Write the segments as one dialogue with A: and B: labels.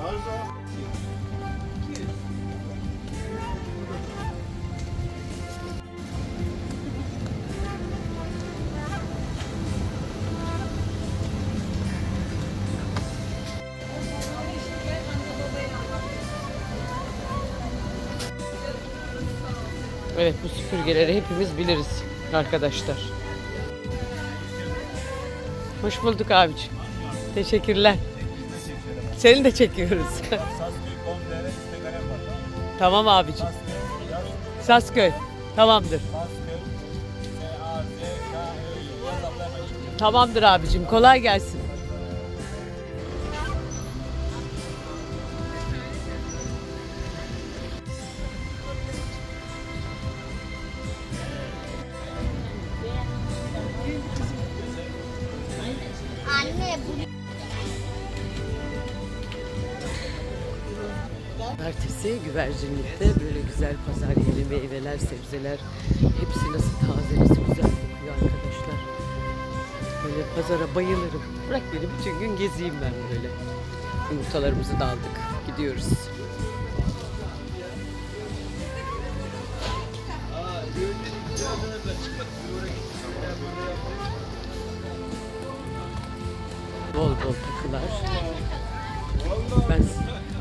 A: Buyurun. Evet bu süpürgeleri hepimiz biliriz arkadaşlar. Hoş bulduk abiciğim. Teşekkürler. Seni de çekiyoruz. Tamam abiciğim.
B: Sasköy.
A: Tamamdır. Tamamdır abicim. Kolay gelsin.
C: Anne bu
A: Ertesi güvercinlikte böyle güzel pazar yeri, meyveler, sebzeler hepsi nasıl taze, nasıl güzel kokuyor arkadaşlar. Böyle pazara bayılırım. Bırak beni bütün gün gezeyim ben böyle. Yumurtalarımızı da aldık. Gidiyoruz. Bol bol takılar. Ben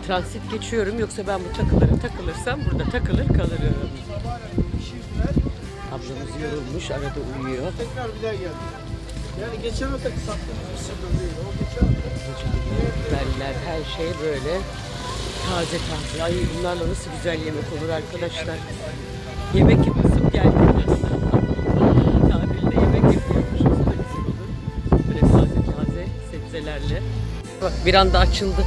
A: transit geçiyorum yoksa ben bu takılara takılırsam burada takılır kalırım. Ablamız yorulmuş arada uyuyor.
D: Tekrar bir daha geldi. Yani geçen hafta sattım. Bir sıkıntı değil. O geçen hafta.
A: Beller her şey böyle taze taze. Ay bunlarla nasıl güzel yemek olur arkadaşlar. Yemek yapasım geldi. Sebzelerle. Bak bir anda açıldı.